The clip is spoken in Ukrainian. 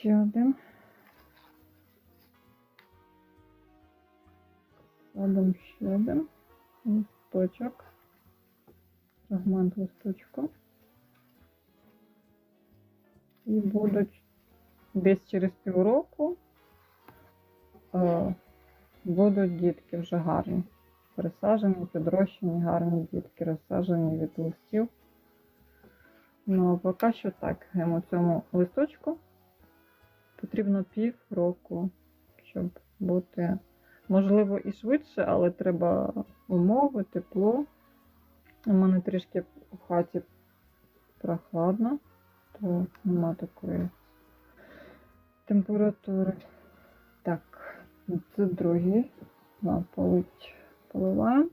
Ще один. Садимо ще один листочок. Фрагмент листочку. І будуть десь через півроку е, будуть дітки вже гарні. Пересаджені, підрощені, гарні дітки, розсаджені від листів. Ну, а поки що так, йому цьому листочку потрібно пів року, щоб бути, можливо, і швидше, але треба умови, тепло. У мене трішки в хаті прохладно, то нема такої температури. Так, це другий. Полить поливаємо.